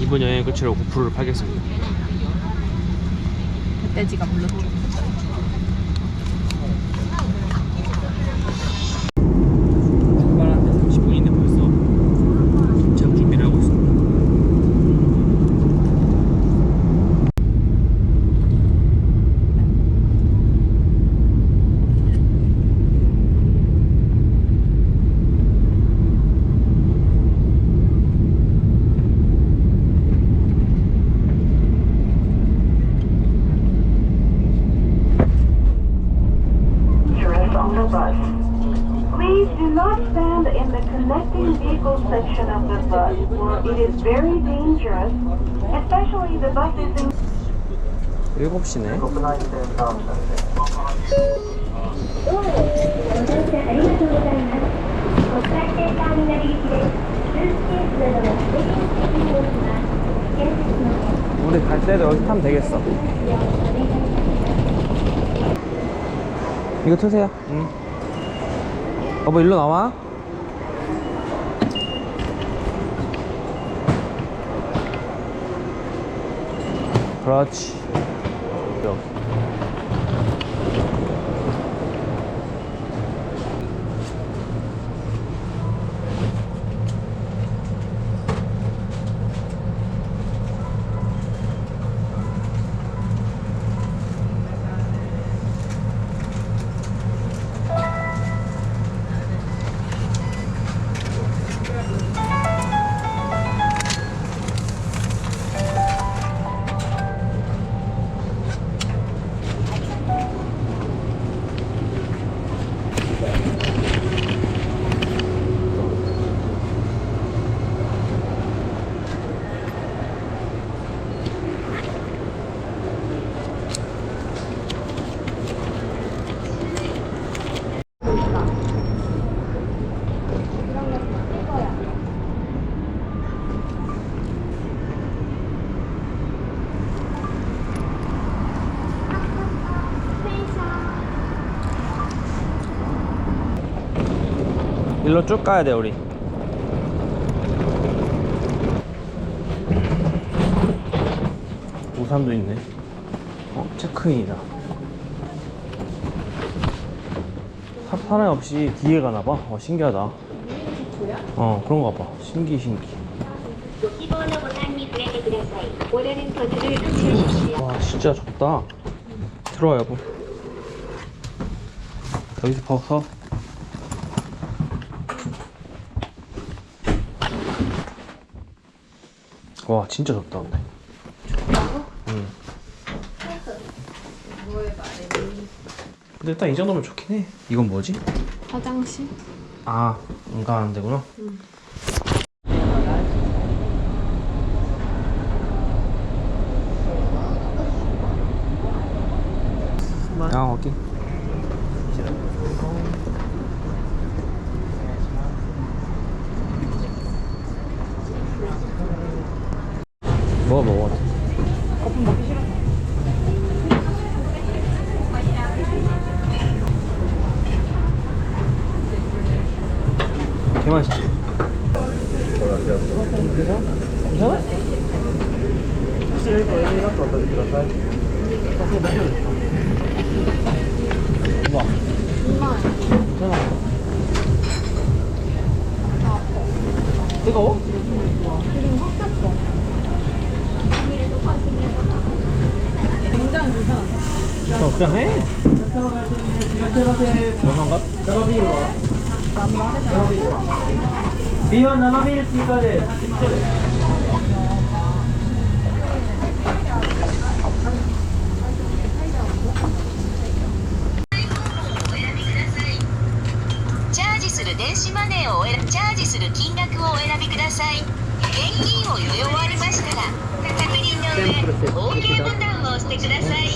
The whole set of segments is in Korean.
이번 여행 끝으로 고프로를 팔겠습니다. 멧돼지가 물렀죠. very dangerous, especially the buses in 7시네. 우리 갈 때도 여기 타면 되겠어. 이거 트세요. 응. 여보, 일로 나와. 그렇지. 일로 쭉 가야 돼 우리. 우산도 있네. 어 체크인이다. 사파나 없이 뒤에 가나봐. 어 신기하다. 어 그런가 봐. 신기 신기. 와 진짜 좁다. 들어와 여보 여기서 벗어? 와 진짜 좁다 근데. 응. 근데 일단 이 정도면 좋긴 해. 이건 뭐지? 화장실? 아, 안 가는 데구나. 아, 오케이. 먹어 먹어. 거품 먹기 싫어. 개 맛있지. 괜찮아? 봐. じゃね生ビールは？生ビールは？B1 生ビール追加で。チャージする電子マネーをチャージする金額をお選びください。現金を入れ終わりましたら確認の上 OK ボタンを押してください。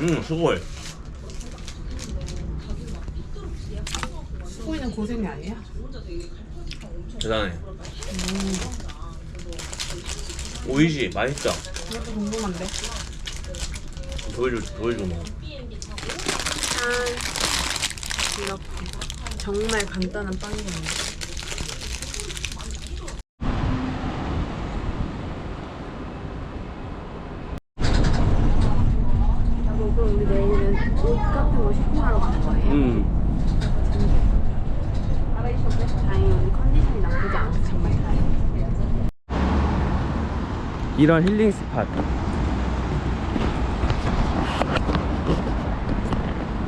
그걸 보이는 고생이 아니야? 대단해 오이지 맛있죠? 그것도 궁금한데. 보여줘 보여줘 뭐 이렇게 정말 간단한 빵이거든요. 그럼 우리 내일은 옷거 쇼핑하러 가는 거예요? 음. 다행히 오늘 컨디션이 나쁘지 않아서 정말 다행이에요. 이런 힐링 스팟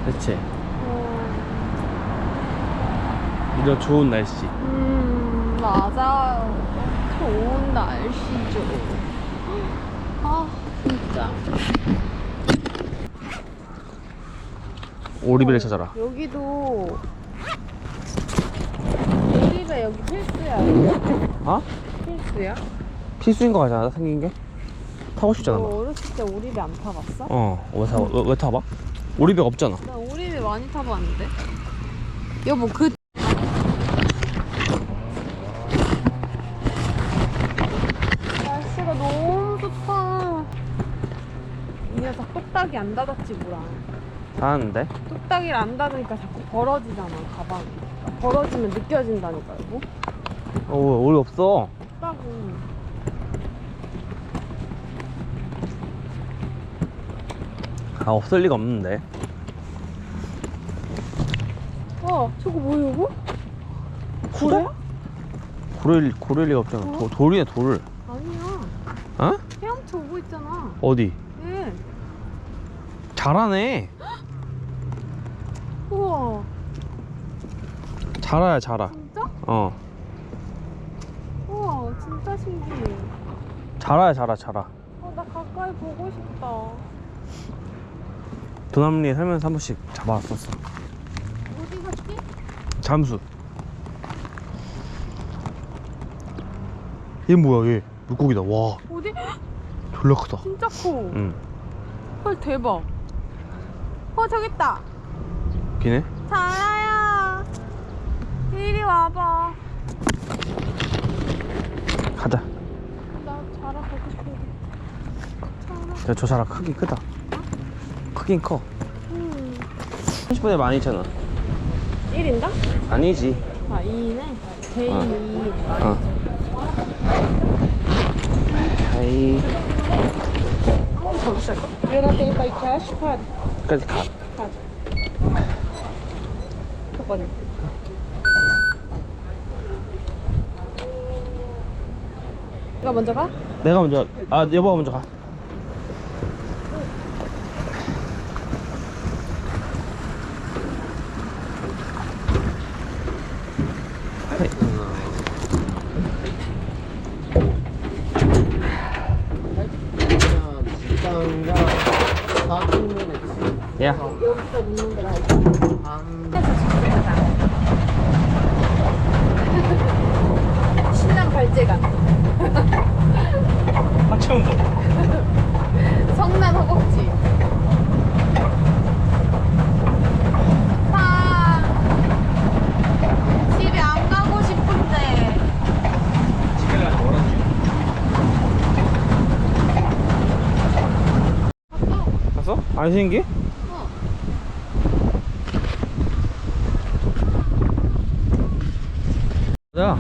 그치 이런 좋은 날씨 음, 맞아요. 좋은 날씨죠. 아, 진짜. 오리배를 찾아라 여기도 우리가 여기 필수야. 어? 필수야? 필수인 거 같잖아 생긴 게 타고 싶잖아 너 막. 어렸을 때 오리배 안 타봤어? 어, 왜 타봐? 왜, 왜 타봐? 오리배가 없잖아. 나 오리배 많이 타봤는데. 여보 그 날씨가 너무 좋다. 이 녀석 똑딱이 안 닫았지 뭐랑. 사는데? 뚝딱이를 안 닫으니까 자꾸 벌어지잖아 가방이 벌어지면 느껴진다니까 여보 어, 왜 오리 없어? 뚝딱은 아, 없을 리가 없는데. 어 저거 뭐야 여보? 고래야? 고릴, 고릴 리가 없잖아. 도, 돌이네, 돌. 아니야 어? 헤엄쳐 오고 있잖아 어디? 예 자라네. 우와 자라야, 자라. 진짜? 어. 우와 진짜 신기해 자라야, 자라, 자라. 어, 나 가까이 보고 싶다 도남리에 살면서 한 번씩 잡아왔었어. 어디 갔지? 잠수. 얘 뭐야, 얘. 물고기다. 와, 어디? 졸라 크다. 진짜 커 응. 헐 대박 어 저기 있다 기네? 자라야 이리 와봐 가자. 나 자라 보고 싶어 야, 저 자라 크긴 크다. 크긴 커. 음. 30분에 12,000원. 1인당? 아니지. 아 2이네 개인이 어. 하이. 잠시만 You're not paying by cash? Card? 끝까지 가. 맞아. 번 내가 먼저 가? 내가 먼저 아 여보가 먼저 가. 식당과 바꾸는 半 신난 발재간 하체운동. 성난 허벅지 아 집에 안 가고 싶은데 집에 가서 뭐라지? 갔어? 안 신기? 어. 맞아.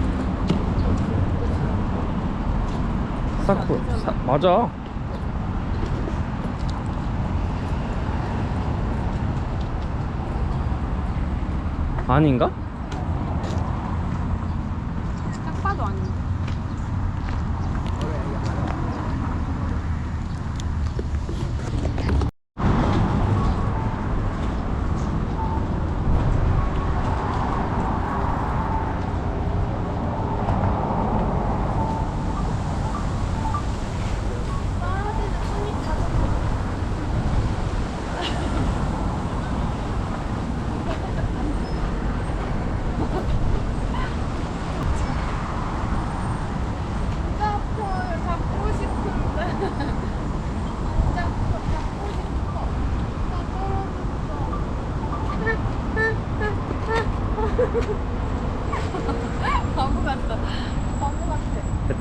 사쿠, 사, 맞아. 아닌가?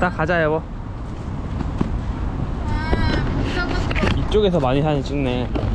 됐다 가자 여보 아. 이쪽에서 많이 사진 찍네